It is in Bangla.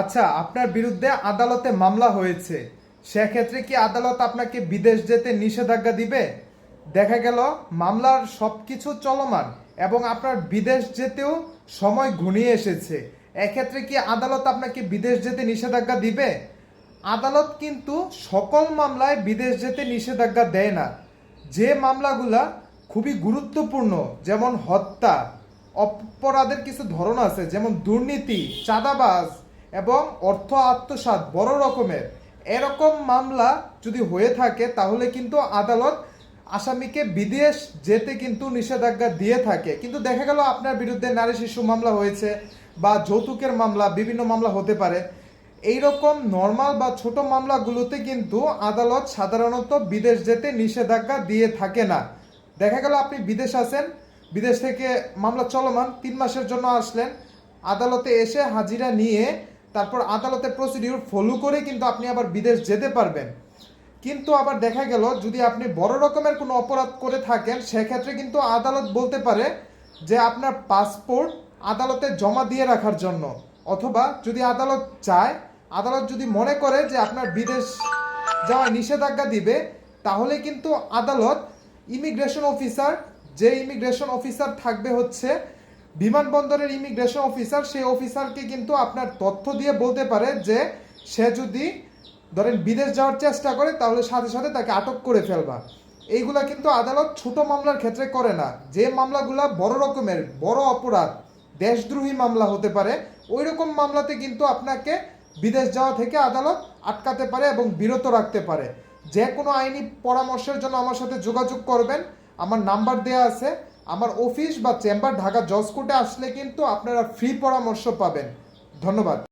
আচ্ছা আপনার বিরুদ্ধে আদালতে মামলা হয়েছে। সেক্ষেত্রে কি আদালত আপনাকে বিদেশ যেতে নিষেধাজ্ঞা দিবে? দেখা গেল, মামলার সবকিছু চলমান এবং আপনার বিদেশ যেতেও সময় ঘনিয়ে এসেছে। এক্ষেত্রে কি আদালত আপনাকে বিদেশ যেতে নিষেধাজ্ঞা দিবে? আদালত কিন্তু সকল মামলায় বিদেশ যেতে নিষেধাজ্ঞা দেয় না। যে মামলাগুলা খুবই গুরুত্বপূর্ণ, যেমন হত্যা, অপরাধের কিছু ধরন আছে, যেমন দুর্নীতি, চাঁদাবাজ এবং অর্থ আত্মসাৎ বড় রকমের। এরকম মামলা যদি হয়ে থাকে, তাহলে কিন্তু আদালত আসামিকে বিদেশ যেতে কিন্তু নিষেধাজ্ঞা দিয়ে থাকে। কিন্তু দেখা গেল আপনার বিরুদ্ধে নারী শিশু মামলা হয়েছে বা যৌতুকের মামলা, বিভিন্ন মামলা হতে পারে। এইরকম নর্মাল বা ছোট মামলাগুলোতে কিন্তু আদালত সাধারণত বিদেশ যেতে নিষেধাজ্ঞা দিয়ে থাকে না। দেখা গেল আপনি বিদেশ আছেন, বিদেশ থেকে মামলা চলমান, তিন মাসের জন্য আসলেন। আদালতে এসে হাজিরা নিয়ে তারপর আদালতে প্রসিডিউর ফলো করে কিন্তু আপনি আবার বিদেশ যেতে পারবেন। কিন্তু আবার দেখা গেল, যদি আপনি বড় রকমের কোনো অপরাধ করে থাকেন, সেক্ষেত্রে কিন্তু আদালত বলতে পারে যে আপনার পাসপোর্ট আদালতে জমা দিয়ে রাখার জন্য। অথবা যদি আদালত চায়, আদালত যদি মনে করে যে আপনার বিদেশ যাওয়া নিষেধাজ্ঞা দিবে, তাহলে কিন্তু আদালত ইমিগ্রেশন অফিসার যে ইমিগ্রেশন অফিসার থাকবে হচ্ছে বিমানবন্দরের ইমিগ্রেশন অফিসার সেই অফিসারকে কিন্তু আপনার তথ্য দিয়ে বলতে পারে যে সে যদি ধরেন বিদেশ যাওয়ার চেষ্টা করে, তাহলে সাথে সাথে তাকে আটক করে ফেলবা। এইগুলা কিন্তু আদালত ছোট মামলার ক্ষেত্রে করে না। যে মামলাগুলা বড় রকমের, বড় অপরাধ, দেশদ্রোহী মামলা হতে পারে ওই রকম মামলাতে কিন্তু আপনাকে বিদেশ যাওয়া থেকে আদালত আটকাতে পারে এবং বিরত রাখতে পারে। যে কোনো আইনি পরামর্শের জন্য আমার সাথে যোগাযোগ করবেন। আমার নাম্বার দেওয়া আছে। আমার অফিস বা চেম্বার ঢাকা জজ কোর্টে আসলে কিন্তু আপনারা ফ্রি পরামর্শ পাবেন। ধন্যবাদ।